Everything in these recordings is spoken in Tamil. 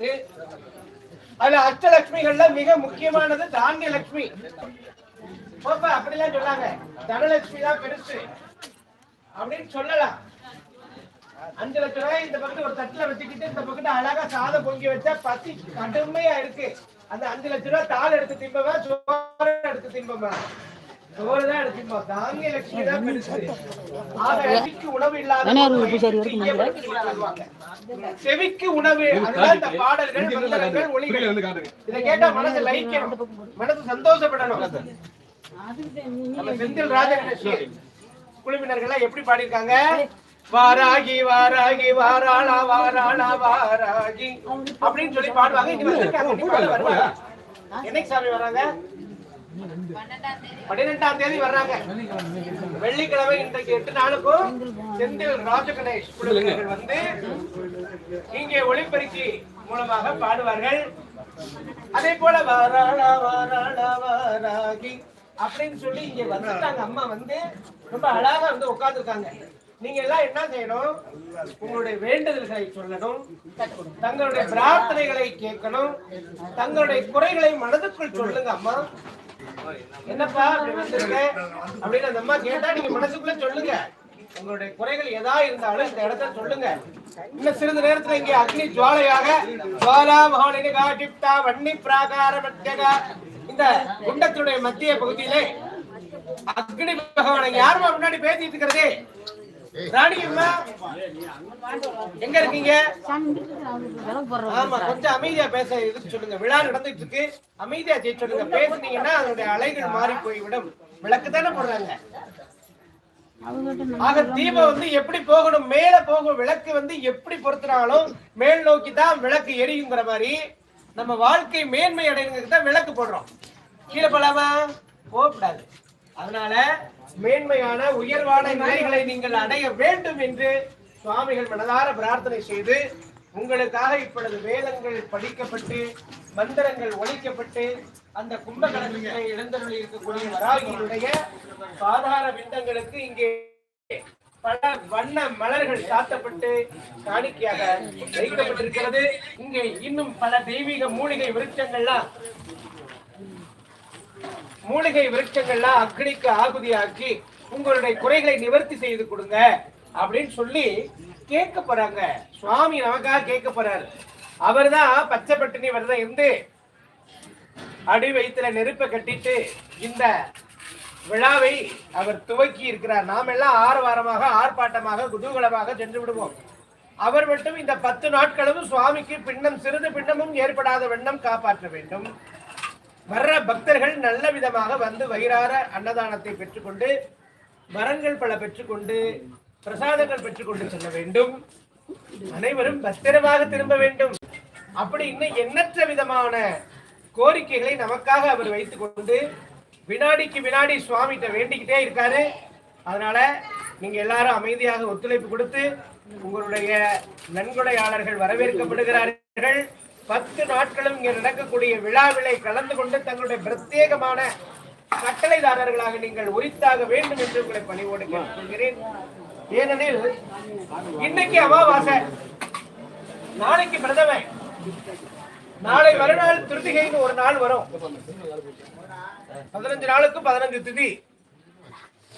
எட்டு அதுல அஷ்டலட்சுமிகள்ல மிக முக்கியமானது தானிய லட்சுமி போப்பா அப்படிலாம் சொல்லாங்க தனலட்சுமி தான் பெருசு. அப்படின்னு சொல்லலாம். அஞ்சு லட்சம் ரூபாய் இந்த பக்கத்து ஒரு தட்டுல வச்சுக்கிட்டு இந்த பக்கத்து அழகா சாதம் பொங்கி வச்சா பசி கடுமையா இருக்கு. அந்த அஞ்சு லட்சம் ரூபாய் தாள் எடுத்து திம்பவா சோறு எடுத்து திம்பவா செவிக்கு உணவு மனசு சந்தோஷப்படணும். செந்தில் ராஜகணேஷ் குழுவினர்கள் எப்படி பாடியிருக்காங்க? வாராகி வாராகி வாராளா வாராளா வாராகி. அப்படின்னு சொல்லி பாடுவாங்க. என்னைக்கு சாமி வர்றாங்க? பன்னிரெண்டாம் தேதி வர்றாங்க. வெள்ளிக்கிழமை இன்றைக்கு எட்டு நாளுக்கும் செந்தில் ராஜகணேஷ் குழுவினர்கள் வந்து இங்கே ஒளிபெருக்கி மூலமாக பாடுவார்கள். அதே போல வாராளா வாராளா வாராகி அப்படின்னு சொல்லி இங்க வந்துட்டாங்க. அம்மா வந்து ரொம்ப அழகா வந்து உட்கார்ந்துருக்காங்க. நீங்க எல்லாம் என்ன செய்யணும்? உங்களுடைய வேண்டுதல்களை சொல்லணும் தங்களுடைய பிரார்த்தனைகளை கேட்கணும் தங்களுடைய குறைகளை மனதுக்குள் சொல்லுங்க அம்மா. என்னப்பா அப்படி வந்திருக்க? அப்படின்னு அந்த அம்மா கேட்டா நீங்க மனசுக்குள்ள சொல்லுங்க. உங்களுடைய குறைகள் எதா இருந்தாலும் இந்த இடத்த சொல்லுங்க. இன்னும் சிறிது நேரத்துல இங்கே அக்னி ஜுவாலையாக ஜுவாலா மகாலினிகா டிப்டா வன்னி பிராகார மத்தியகா இந்த குண்டத்துடைய மத்திய பகுதியிலே அக்னி பகவானை யாருமா முன்னாடி பேசிட்டு இருக்கிறதே? ராணி அம்மா. எங்க இருக்கீங்க? ஆமா கொஞ்சம் அமைதியா பேச இது சொல்லுங்க. விழா நடந்துட்டு இருக்கு. அமைதியா செய்ய சொல்லுங்க. பேசுனீங்கன்னா அதனுடைய அலைகள் மாறி போய்விடும். விளக்கு தானே போடுறாங்க. ஆக தீபம் வந்து எப்படி போகணும்? மேல போகும் விளக்கு வந்து எப்படி பொறுத்தினாலும் மேல் நோக்கி தான் விளக்கு எரியுங்கிற மாதிரி நம்ம வாழ்க்கை மேன்மை அடைகிறதுக்கு தான் விளக்கு போடுறோம். கீழே போலாமா? போகக்கூடாது. அதனால மேன்மையான உயர்வான நிலைகளை நீங்கள் அடைய வேண்டும் என்று சுவாமிகள் மனதார பிரார்த்தனை செய்து உங்களுக்காக இப்பொழுது வேதங்கள் படிக்கப்பட்டு மந்திரங்கள் ஒழிக்கப்பட்டு அந்த கும்பகலத்திலே எழுந்தருளி இருக்கக்கூடிய வராகியினுடைய சாதார பிண்டங்களுக்கு இங்கே பல வண்ண மலர்கள் சாத்தப்பட்டு காணிக்கையாக வைக்கப்பட்டிருக்கிறது. இங்கே இன்னும் பல தெய்வீக மூலிகை விருட்சங்கள்லாம் மூலிகை விருட்சங்கள்லாம் அக்னிக்கு ஆகுதியாக்கி உங்களுடைய குறைகளை நிவர்த்தி செய்து கொடுங்க அப்படின்னு சொல்லி கேட்க போறாங்க சுவாமி நமக்காக கேட்க போறாரு அவர்தான் பச்சை பட்டினி விரதம் இருந்து அடி வயிற்றுல நெருப்பை கட்டிட்டு இந்த விழாவை அவர் துவக்கி இருக்கிறார். நாம் எல்லாம் ஆரவாரமாக ஆர்ப்பாட்டமாக குதூகலமாக சென்று விடுவோம். அவர் மட்டும் இந்த பத்து நாட்களும் சுவாமிக்கு பின்னம் சிறிது பின்னமும் ஏற்படாத வண்ணம் காப்பாற்ற வேண்டும். வர்ற பக்தர்கள் நல்ல விதமாக வந்து வயிறார அன்னதானத்தை பெற்றுக்கொண்டு வரங்கள் பல பெற்றுக்கொண்டு பிரசாதங்கள் பெற்றுக்கொண்டு செல்ல வேண்டும். அனைவரும் பத்திரமாக திரும்ப வேண்டும். அப்படி இன்னும் எண்ணற்ற விதமான கோரிக்கைகளை நமக்காக அவர் வைத்துக் கொண்டு வினாடிக்கு வினாடி சுவாமிகிட்ட வேண்டிக்கிட்டே இருக்காரு. அதனால நீங்க எல்லாரும் அமைதியாக ஒத்துழைப்பு கொடுத்து உங்களுடைய நன்கொடையாளர்கள் வரவேற்கப்படுகிறார்கள். பத்து நாட்களும் இங்கே நடக்கக்கூடிய விழாவிலை கலந்து கொண்டு தங்களுடைய பிரத்யேகமான கட்டளைதாரர்களாக நீங்கள் உரித்தாக வேண்டும் என்று உங்களை பணிவோடு கேட்டுக்கொள்கிறேன். ஏனெனில் இன்னைக்கு அமாவாசை. நாளைக்கு பிரதமை. நாளை மறுநாள் திருதிகைன்னு ஒரு நாள் வரும். பதினஞ்சு நாளுக்கு பதினஞ்சு திதி.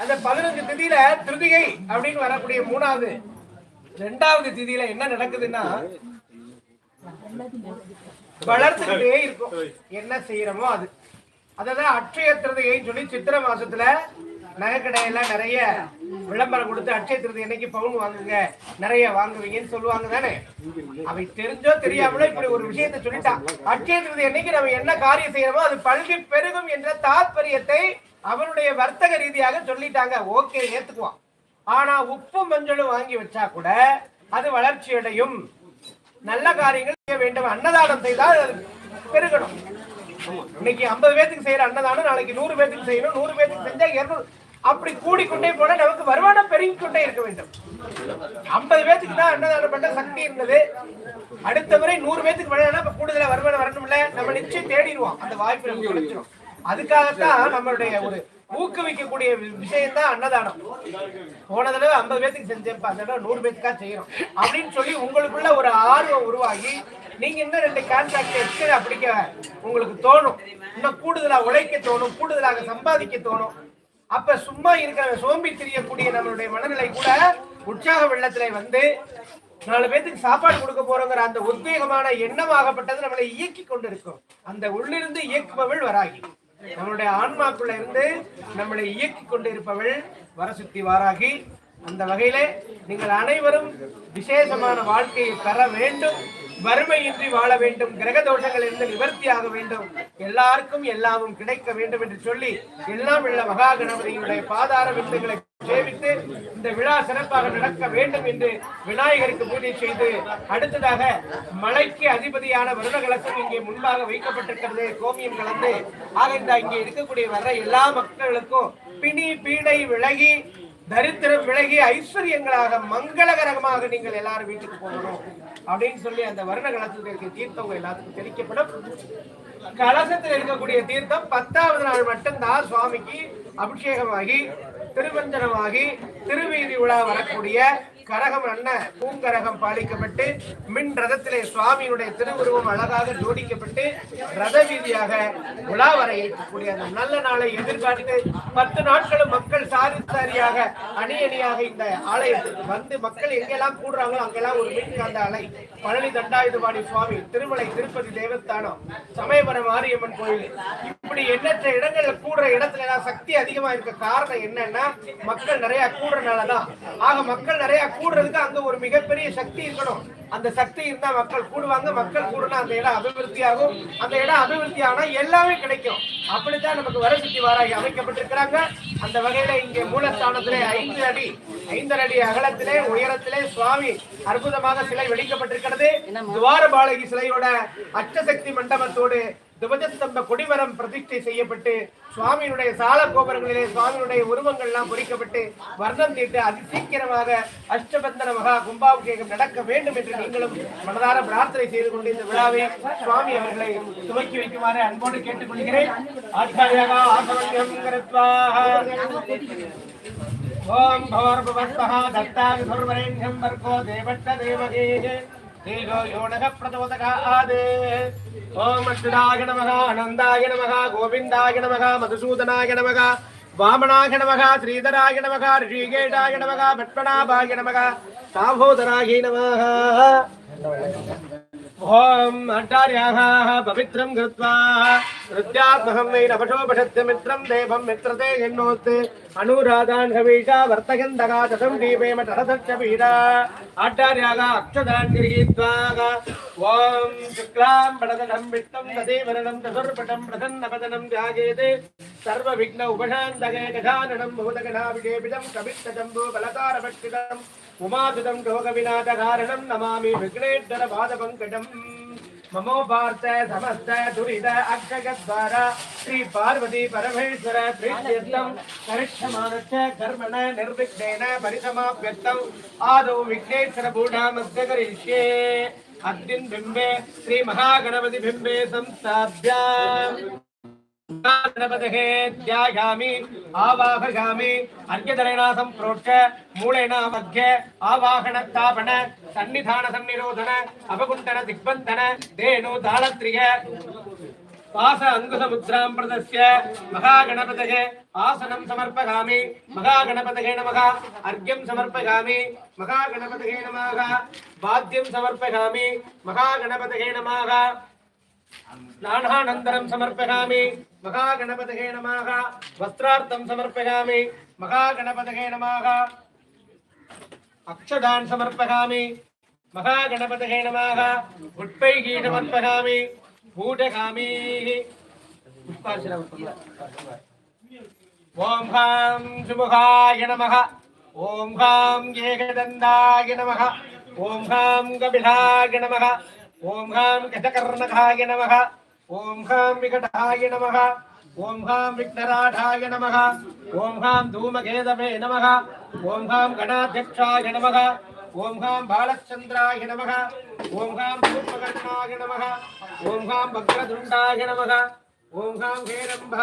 அந்த பதினஞ்சு திதியில திருதிகை அப்படின்னு வரக்கூடிய மூணாவது ரெண்டாவது திதியில என்ன நடக்குதுன்னா வளர்த்துக்கிட்டே இருக்கும். என்ன செய்யறோமோ அது. அதான் அட்சய திருதையைன்னு சொல்லி சித்திரை மாசத்துல நகைக்கடையெல்லாம் நிறைய விளம்பரம் கொடுத்து அட்சய திருதி என்னைக்கு பவுன் வாங்குங்க நிறைய வாங்குவீங்கன்னு சொல்லுவாங்க தானே. அவை தெரிஞ்சோ தெரியாமலோ இப்படி ஒரு விஷயத்தை சொல்லிட்டான் அட்சய திருதி என்னைக்கு நம்ம என்ன காரியம் செய்யறோமோ அது பல்கி பெருகும் என்ற தாத்பரியத்தை அவனுடைய வர்த்தக ரீதியாக சொல்லிட்டாங்க. ஓகே ஏத்துக்குவான். ஆனா உப்பு மஞ்சளும் வாங்கி வச்சா கூட அது வளர்ச்சி அடையும் நல்ல காரியங்கள் செய்ய வேண்டும். அன்னதானம் செய்தால் பெருகணும். இன்னைக்கு ஐம்பது பேத்துக்கு செய்யற அன்னதானம் நாளைக்கு நூறு பேத்துக்கு செய்யணும் நூறு பேத்துக்கு செஞ்சா இருநூறு. அப்படி கூடிக்கொண்டே போனா நமக்கு வருமானம் பெருகிக் கொண்டே இருக்க வேண்டும். ஐம்பது பேத்துக்கு தான் அன்னதானம் பண்ண சக்தி இருந்தது. அடுத்த முறை நூறு பேத்துக்கு வேணா இப்ப கூடுதலா வருமானம் வரணும்ல? நம்ம நிச்சயம் தேடிடுவோம். அந்த வாய்ப்பு நமக்கு கிடைச்சிடும் அதுக்காகத்தான் நம்மளுடைய ஒரு ஊக்குவிக்கக்கூடிய விஷயம் தான் அன்னதானம். போன தடவை ஐம்பது பேத்துக்கு செஞ்சேன்ப்பா அந்த தடவை நூறு பேத்துக்கா செய்யறோம். அப்படின்னு சொல்லி உங்களுக்குள்ள ஒரு ஆர்வம் உருவாகி நீங்க இன்னும் ரெண்டு கான்ட்ராக்ட் எக்ஸ்ட்ரா அப்படிக்க உங்களுக்கு தோணும். இன்னும் கூடுதலா உழைக்க தோணும் கூடுதலாக சம்பாதிக்க தோணும். அப்ப சும்மா இருக்கிற சோம்பி தெரியக்கூடிய நம்மளுடைய மனநிலை கூட உற்சாக வெள்ளத்துல வந்து நாலு பேத்துக்கு சாப்பாடு கொடுக்க போறோங்கிற அந்த உத்வேகமான எண்ணமாகப்பட்டது நம்மளை இயக்கி கொண்டிருக்கும். அந்த உள்ளிருந்து இயக்குபவள் வராகி. நம்மளுடைய ஆன்மாக்குள்ள இருந்து நம்மளை இயக்கி கொண்டிருப்பவள் வரசுத்தி வாராகி. அந்த வகையிலே நீங்கள் அனைவரும் விசேஷமான வாழ்க்கையை பெற வேண்டும் வறுமையின்றி வாழ வேண்டும் கிரக தோஷங்கள் இருந்து நிவர்த்தியாக வேண்டும் எல்லாருக்கும் எல்லாமும் கிடைக்க வேண்டும் என்று சொல்லி எல்லாம் உள்ள மகா கணபதியுடைய பாதார விந்துகளை சேவித்து இந்த விழா சிறப்பாக நடக்க வேண்டும் என்று விநாயகருக்கு பூஜை செய்து அடுத்ததாக மலைக்கு அதிபதியான வருடகலசம் இங்கே முன்பாக வைக்கப்பட்டிருக்கிறது. கோமியம் கலந்து ஆக இந்த இங்கே இருக்கக்கூடிய வர எல்லா மக்களுக்கும் பிணி பீடை விலகி தரித்திரம் விலகி ஐஸ்வர்யங்களாக மங்களகரமாக நீங்கள் எல்லாரும் வீட்டுக்கு போகணும் அப்படின்னு சொல்லி அந்த வருண கலசத்தில் இருக்க தீர்த்தம் எல்லாத்துக்கும் தெரிவிக்கப்படும் கலசத்தில் இருக்கக்கூடிய தீர்த்தம் பத்தாவது நாள் மட்டும்தான் சுவாமிக்கு அபிஷேகமாகி திருவஞ்சனமாகி திருவீதி உலா வரக்கூடிய கரகம் அண்ண பூங்கரகம் பாலிக்கப்பட்டு மின் ரதத்திலே சுவாமியினுடைய திருவுருவம் அழகாக ஜோடிக்கப்பட்டு ரத வீதியாக உலா வர இருக்கக்கூடிய அந்த நல்ல நாளை எதிர்பார்த்து பத்து நாட்களும் மக்கள் சாரி சாரியாக அணி அணியாக இந்த ஆலயத்துக்கு வந்து மக்கள் எங்கெல்லாம் கூடுறாங்களோ அங்கெல்லாம் ஒரு மின்காந்த அலை. பழனி தண்டாயுதபாணி சுவாமி திருமலை திருப்பதி தேவஸ்தானம் சமயபுரம் மாரியம்மன் கோயில். இப்படி எண்ணற்ற இடங்கள்ல கூடுற இடத்துல எல்லாம் சக்தி அதிகமா இருக்க காரணம் என்னன்னா மக்கள் நிறைய கூடுறதுனாலதான் ஆக மக்கள் நிறைய கூடுறதுக்கு அங்க ஒரு மிகப்பெரிய சக்தி இருக்கணும். அந்த சக்தி இருந்தா மக்கள் கூடுவாங்க மக்கள் கூடுனா அந்த இடம் அபிவிருத்தி ஆகும் அந்த இடம் அபிவிருத்தி ஆனா எல்லாமே கிடைக்கும். அப்படித்தான் நமக்கு வரசக்தி வாராகி அமைக்கப்பட்டிருக்கிறாங்க. அந்த வகையில இங்கே மூலஸ்தானத்திலே ஐந்து அடி ஐந்தரை அடி அகலத்திலே உயரத்திலே சுவாமி அற்புதமாக சிலை வெடிக்கப்பட்டிருக்கிறது. துவாரபாலகி சிலையோட அச்சசக்தி மண்டபத்தோடு துவஜஸ்தம்ப கொடிமரம் பிரதிஷ்டை செய்யப்பட்டு சுவாமியினுடைய சால கோபுரங்களிலே சுவாமியினுடைய உருவங்கள்லாம் பொறிக்கப்பட்டு வர்ணம் தீட்டு அதிசீக்கிரமாக அஷ்டபந்தன மகா கும்பாபிஷேகம் நடக்க வேண்டும் என்று நீங்களும் மனதார பிரார்த்தனை செய்து கொண்டு இந்த விழாவை சுவாமி அவர்களை துவக்கி வைக்குமாறு அன்போடு கேட்டுக்கொள்கிறேன். ஆச்சாரியாக ஆசவல்யம் ஓம் பவர்பவஸ்தா தத்தாதி வர்கோ தேவட்ட தேவகேஜே தீகோ யோனக பிரதோதகாது ஓம் அஷ்டாக நமக அனந்தாய நமக கோவிந்தாய நமக மதுசூதனாய நமக வாமனாக நமக ஸ்ரீதராய நமக ரிஷிகேஷாய நமக பத்மநாபாய நமக சாம்போதராகி நமக ஓம் கிருத்வா ருத்யாத்மகம் வை நபசோபஷத்து மித்ரம் தேவம் மித்ரதே என்னோத்து అనురాధాన్ హవీష వర్తగంధగా చతం దీపేమ టరసచ్చ పీడ ఆచార్యాగా అక్షదాన్ గృహీత్వాగా ఓం శుక్లాం పడదనం విత్తం తదేవరణం చతుర్పటం ప్రసన్నపదనం ధ్యాయేతే సర్వ విఘ్న ఉపశాంతగే గజాననం భూతగణాభిషేపితం కవిత్తజంబు బలతారభక్షితం ఉమాతుతం రోగ వినాశకారణం నమామి విఘ్నేశ్వర పాదపంకటం ममो भारत धमस्त दुरीद अग्रगद्वार श्री पार्वती परमेश्वर प्रीत्यर्थम करिष्यमाणश्च कर्मण निर्विघ्नेन परिसमाप्यर्थम आदौ विघ्नेश्वर बूढामस्य करिष्ये। अग्निबिंबे श्री महागणपति बिंबे संस्थाप्य गणपतये ध्यायामि आवाहयामि अर्घ्यदलेन सम्प्रोक्ष्य मूलेन मध्ये आवाहनस्थापन सन्निधान सन्निरोधन अपकुण्ठन दिग्बन्धन धेनु तालत्रिय पास अङ्कुशमुद्रां प्रदस्य महागणपतये आसनं समर्पयामि महागणपतये नमः अर्घ्यं समर्पयामि महागणपतये नमः वाद्यं समर्पयामि महागणपतये नमः स्नानानन्तरं समर्पयामि మహాగణపతకే నమాహ వస్త్రార్థం సమర్పయామి. మహాగణపతకే నమాహ అక్షదాన్ సమర్పయామి. మహాగణపతకే నమాహ ఉత్పైకి సమర్పయామి. భూటకామి ఓం హ్రాం సుముఖాయ నమ. ఓం హ్రాం ఏకదండాయ నమ. ఓం హ్రాం కపిలాయ నమ. ఓం హ్రాం గజకర్ణకాయ నమ. ఓం హ్రాం వికటాయ నమ. ఓం హ్రాం విఘ్నరాఢాయ నమ. ఓం హ్రాం ధూమఖేదవే నమ. ఓం హ్రాం గణాధ్యక్షాయ నమ. ఓం హ్రాం బాలచంద్రాయ నమ. ఓం హ్రాం పూర్వకర్ణాయ నమ. ఓం హ్రాం భగ్రదుండాయ నమ. ఓం హ్రాం హేరంభ